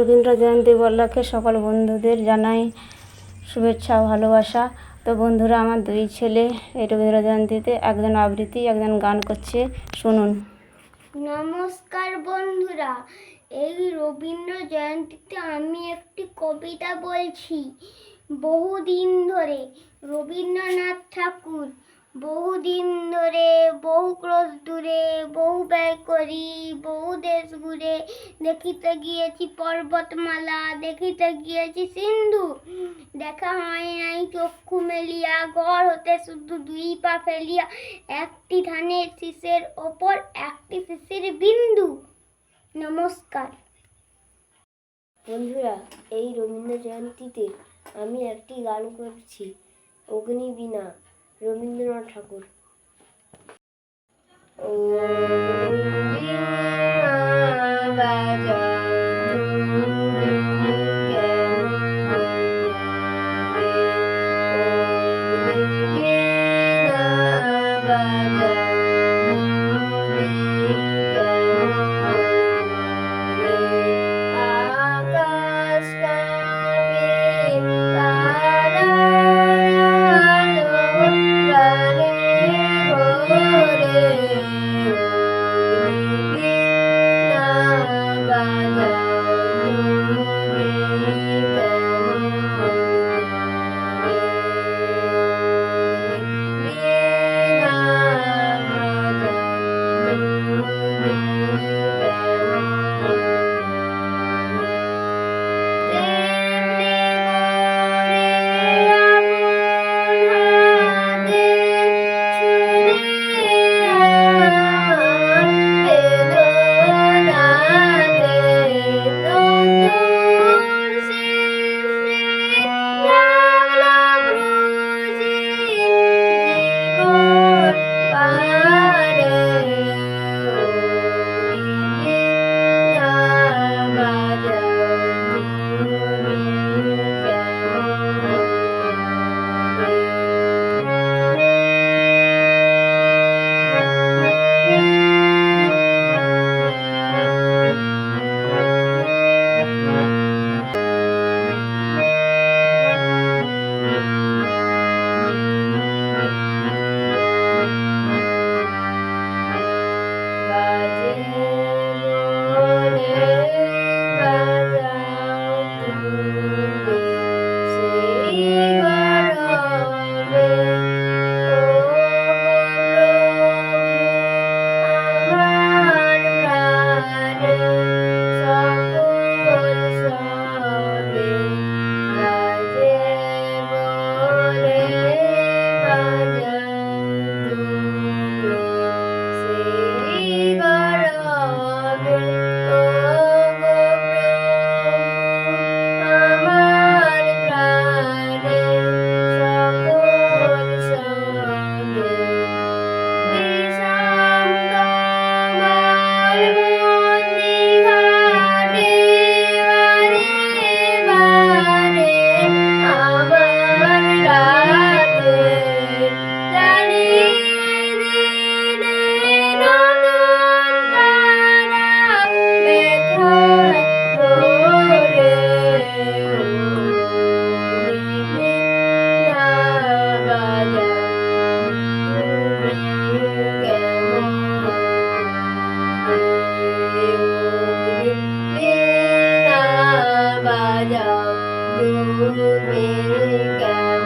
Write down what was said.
রবীন্দ্র জয়ন্তী উপলক্ষে সকল বন্ধুদের জানাই শুভেচ্ছা ভালোবাসা। তো বন্ধুরা, আমার দুই ছেলে এই রবীন্দ্র জয়ন্তীতে একজন আবৃত্তি, একজন গান করছে। শুনুন। নমস্কার বন্ধুরা, এই রবীন্দ্র জয়ন্তীতে আমি একটি কবিতা বলছি। বহুদিন ধরে রবীন্দ্রনাথ ঠাকুর, বহুদিন ধরে বহু ক্রোশ দূরে করি, বহু দেশ ঘুরে দেখিতে গিয়েছি, পর্বতমালা, দেখিতে গিয়েছি, সিন্ধু। দেখা হয় নাই, চক্ষু মেলিয়া, ঘর হতে শুধু দুই পা ফেলিয়া, একটি ধানের শীষের ওপর একটি শিশির বিন্দু। নমস্কার। বন্ধুরা, এই রবীন্দ্র জয়ন্তীতে আমি একটি গান করছি, অগ্নিবীণা, রবীন্দ্রনাথ ঠাকুর। Música Bye.